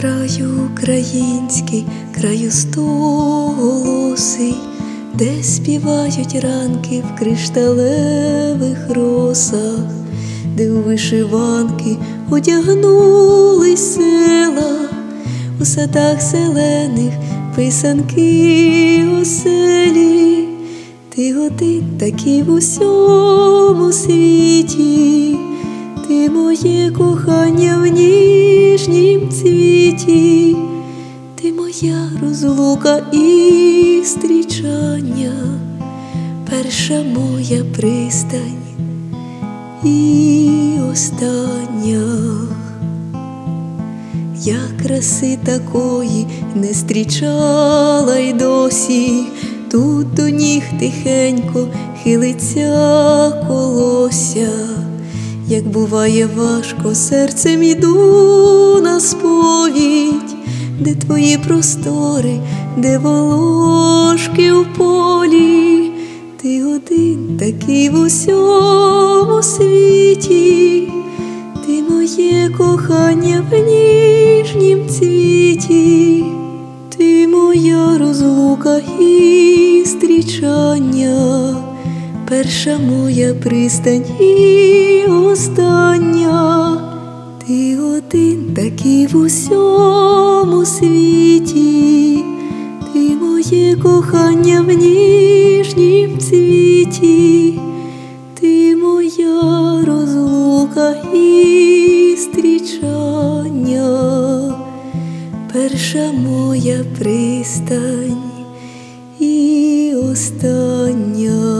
Краю український, краю стоголосий, де співають ранки в кришталевих росах, де у вишиванки одягнулись села, у садах зелених писанки оселі, ти один такий в усьому світі, ти моє кохання в ніжнім цвіті, ти моя розлука і стрічання, перша моя пристань і остання. Я краси такої не зустрічала й досі, тут до ніг тихенько хилиться колося, як буває важко, серцем іду на сповідь, де твої простори, де волошки в полі, ти один такий в усьому світі. Ти моє кохання в ніжнім цвіті, ти моя розлука і Перша моя пристань і остання, ти один такий в усьому світі, ти моє кохання в ніжнім цвіті, ти моя розлука і стрічання, перша моя пристань і остання.